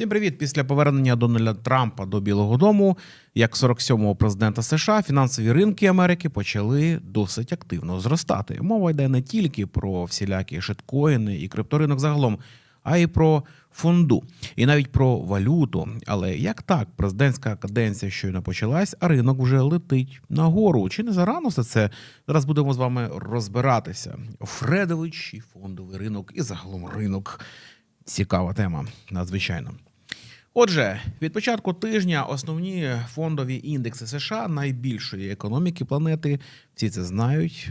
Всім привіт! Після повернення Дональда Трампа до Білого Дому, як 47-го президента США, фінансові ринки Америки почали досить активно зростати. Мова йде не тільки про всілякі шиткоїни і крипторинок загалом, а й про фонду, і навіть про валюту. Але як так, президентська каденція щойно почалась, а ринок вже летить нагору. Чи не зарано все це? Зараз будемо з вами розбиратися. Фредович і фондовий ринок, і загалом ринок. Цікава тема, надзвичайно. Отже, від початку тижня основні фондові індекси США найбільшої економіки планети. Всі це знають.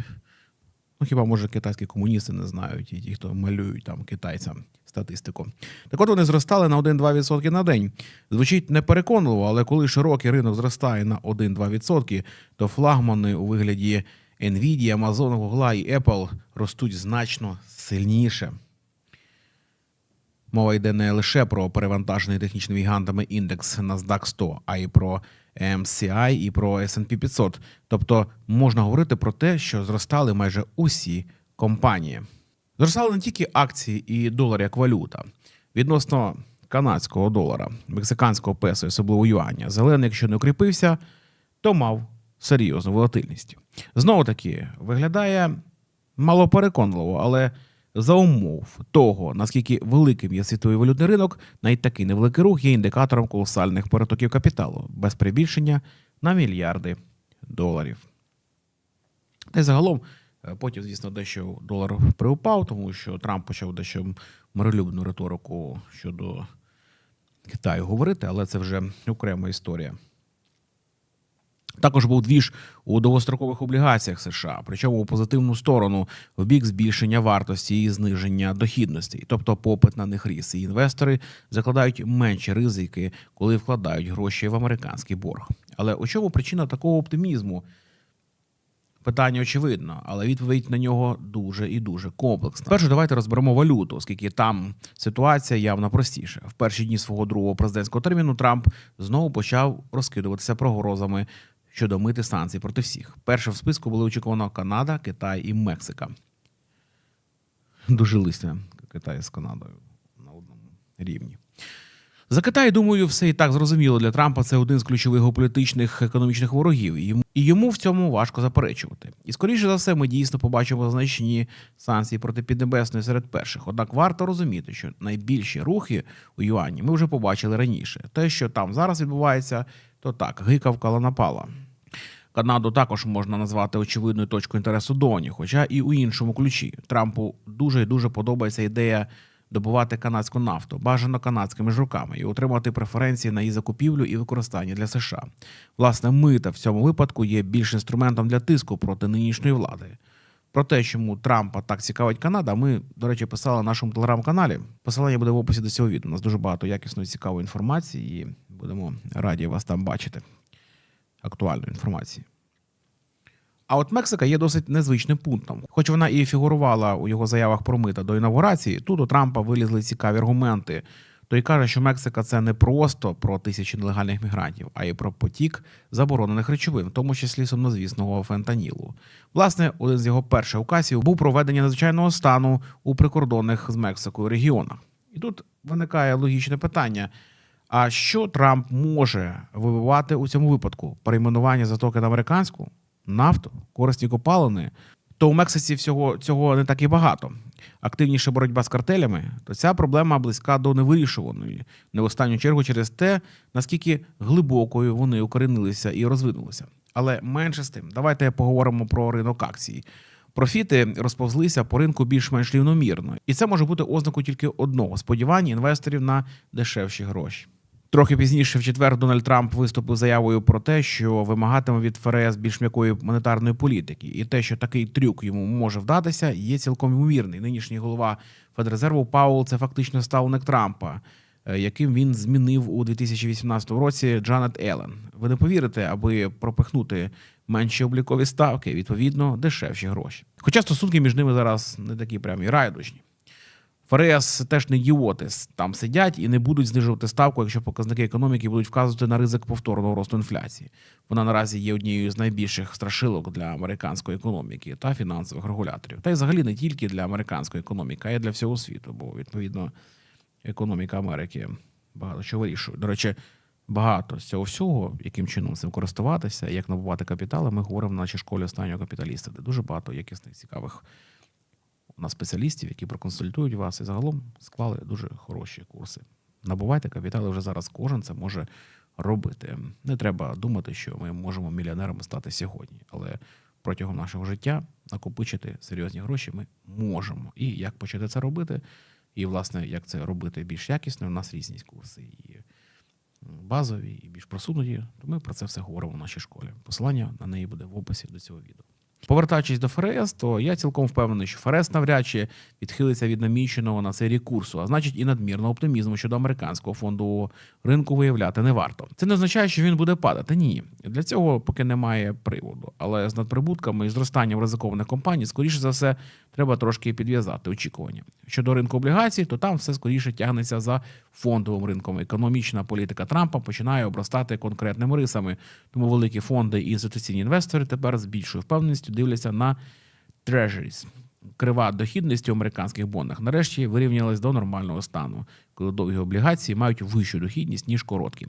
Ну, хіба може китайські комуністи не знають, і ті, хто малюють там китайцям статистику. Так от вони зростали на 1-2% на день. Звучить непереконливо, але коли широкий ринок зростає на 1-2%, то флагмани у вигляді Nvidia, Amazon, Google і Apple ростуть значно сильніше. Мова йде не лише про перевантажений технічними гігантами індекс NASDAQ 100, а й про MCI і про S&P 500. Тобто можна говорити про те, що зростали майже усі компанії. Зростали не тільки акції і долар як валюта. Відносно канадського долара, мексиканського песо, особливо юаня, зелений, якщо не укріпився, то мав серйозну волатильність. Знову таки, виглядає малопереконливо, але за умов того, наскільки великим є світовий валютний ринок, навіть такий невеликий рух є індикатором колосальних перетоків капіталу, без прибільшення на мільярди доларів. Та й загалом, е, потім, звісно, дещо долар приупав, тому що Трамп почав дещо миролюбну риторику щодо Китаю говорити, але це вже окрема історія. Також був двіж у довгострокових облігаціях США, причому у позитивну сторону в бік збільшення вартості і зниження дохідності, тобто попит на них ріс. І інвестори закладають менші ризики, коли вкладають гроші в американський борг. Але у чому причина такого оптимізму? Питання очевидно, але відповідь на нього дуже і дуже комплексна. Перше, давайте розберемо валюту, оскільки там ситуація явно простіша. В перші дні свого другого президентського терміну Трамп знову почав розкидуватися прогрозами щодо мити санкцій проти всіх. Перше в списку були очікувано Канада, Китай і Мексика. Дуже лисня Китай з Канадою на одному рівні. За Китай, думаю, все і так зрозуміло для Трампа. Це один з ключових геополітичних економічних ворогів, і йому, і йому в цьому важко заперечувати. І скоріше за все, ми дійсно побачимо значні санкції проти Піднебесної серед перших. Однак варто розуміти, що найбільші рухи у юані ми вже побачили раніше. Те, що там зараз відбувається, то так, гикавка ланапала. Канаду також можна назвати очевидною точкою інтересу доні, хоча і у іншому ключі. Трампу дуже і дуже подобається ідея добувати канадську нафту, бажано канадськими ж руками, і отримати преференції на її закупівлю і використання для США. Власне, мита в цьому випадку є більш інструментом для тиску проти нинішньої влади. Про те, чому Трампа так цікавить Канада, ми, до речі, писали на нашому телеграм-каналі. Посилання буде в описі до цього відео. У нас дуже багато якісної цікавої інформації, і будемо раді вас там бачити. Актуальної інформації. А от Мексика є досить незвичним пунктом. Хоч вона і фігурувала у його заявах про мита до інавгурації, тут у Трампа вилізли цікаві аргументи. Той каже, що Мексика це не просто про тисячі нелегальних мігрантів, а й про потік заборонених речовин, в тому числі сумнозвісного фентанілу. Власне, один з його перших указів був проведення надзвичайного стану у прикордонних з Мексикою регіонах. І тут виникає логічне питання: а що Трамп може вибивати у цьому випадку? Перейменування затоки на американську? нафту, корисні копалини, то у Мексиці всього цього не так і багато. Активніша боротьба з картелями, то ця проблема близька до невирішуваної, не в останню чергу через те, наскільки глибокою вони укоренилися і розвинулися. Але менше з тим, давайте поговоримо про ринок акцій. Профіти розповзлися по ринку більш-менш рівномірно, і це може бути ознакою тільки одного сподівання інвесторів на дешевші гроші. Трохи пізніше, в четвер, Дональд Трамп виступив заявою про те, що вимагатиме від ФРС більш м'якої монетарної політики, і те, що такий трюк йому може вдатися, є цілком ймовірний. Нинішній голова Федрезерву Паул це фактично ставник Трампа, е, яким він змінив у 2018 році Джанет Елен. Ви не повірите, аби пропихнути менші облікові ставки, відповідно, дешевші гроші. Хоча стосунки між ними зараз не такі прям і райдучні. ФРС теж не ідіоти там сидять і не будуть знижувати ставку, якщо показники економіки будуть вказувати на ризик повторного росту інфляції. Вона наразі є однією з найбільших страшилок для американської економіки та фінансових регуляторів. Та й взагалі не тільки для американської економіки, а й для всього світу, бо відповідно економіка Америки багато що вирішують. До речі, багато з цього всього, яким чином цим користуватися, як набувати капітали, ми говоримо в нашій школі останнього капіталіста, де дуже багато якісних цікавих у нас спеціалістів, які проконсультують вас і загалом склали дуже хороші курси. Набувайте капітали вже зараз. Кожен це може робити. Не треба думати, що ми можемо мільйонерами стати сьогодні, але протягом нашого життя накопичити серйозні гроші ми можемо. І як почати це робити, і власне як це робити більш якісно, у нас різні курси. І базові, і більш просунуті. То ми про це все говоримо в нашій школі. Посилання на неї буде в описі до цього відео. Повертаючись до ФРС, то я цілком впевнений, що ФРС навряд чи відхилиться від наміченого на цей рік курсу, а значить і надмірного оптимізму щодо американського фондового ринку виявляти не варто. Це не означає, що він буде падати. Ні, для цього поки немає приводу. Але з надприбутками і зростанням ризикованих компаній, скоріше за все, треба трошки підв'язати очікування. Щодо ринку облігацій, то там все скоріше тягнеться за фондовим ринком. Економічна політика Трампа починає обростати конкретними рисами. Тому великі фонди і інституційні інвестори тепер з більшою впевненістю дивляться на treasuries. Крива дохідності у американських бондах нарешті вирівнялась до нормального стану, коли довгі облігації мають вищу дохідність ніж короткі.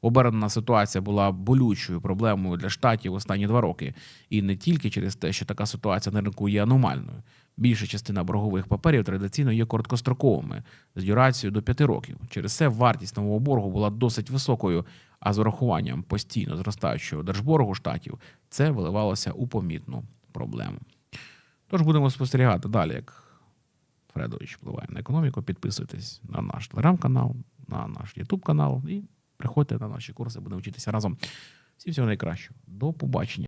Обернена ситуація була болючою проблемою для штатів останні два роки, і не тільки через те, що така ситуація на ринку є аномальною. Більша частина боргових паперів традиційно є короткостроковими з дюрацією до 5 років. Через це вартість нового боргу була досить високою, а з урахуванням постійно зростаючого держборгу штатів це виливалося у помітну проблему. Тож будемо спостерігати далі, як Фредович впливає на економіку. Підписуйтесь на наш телеграм-канал, на наш Ютуб канал і приходьте на наші курси, будемо вчитися разом. Всім всього найкращого. До побачення.